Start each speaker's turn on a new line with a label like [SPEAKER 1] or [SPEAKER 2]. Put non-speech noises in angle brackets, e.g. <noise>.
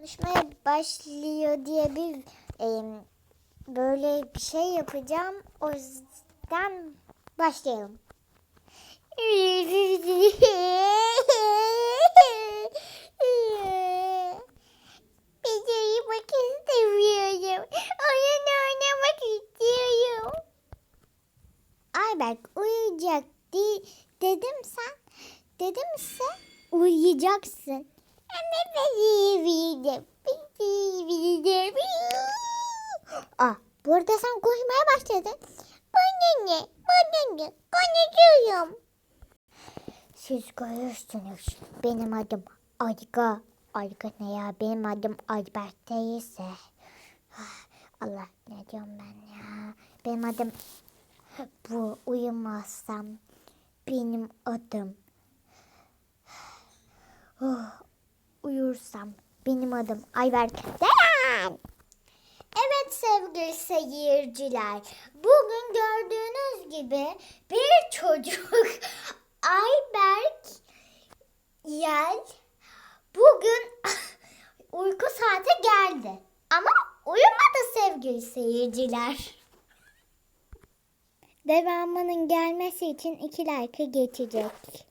[SPEAKER 1] konuşmaya başlıyor diye bir em, böyle bir şey yapacağım. O yüzden başlayalım. <laughs> Uyumak istemiyorum. Oyun oynamak istiyorum. Ayberk uyuyacak di dedim sen. Dedim sen uyuyacaksın. Uyuyacağım. Ah, burada sen konuşmaya başladın. Bana ne? Bana ne? Konuşuyorum. Siz görürsünüz. Benim adım Ayga. Ayga ne ya? Benim adım Albert değilse. Ah, Allah ne diyorum ben ya? Benim adım bu uyumazsam benim adım uyursam benim adım Ayberk Deren. Evet sevgili seyirciler. Bugün gördüğünüz gibi bir çocuk <laughs> Ayberk Yel bugün <laughs> uyku saati geldi. Ama uyumadı sevgili seyirciler. Devamının gelmesi için iki like geçecek.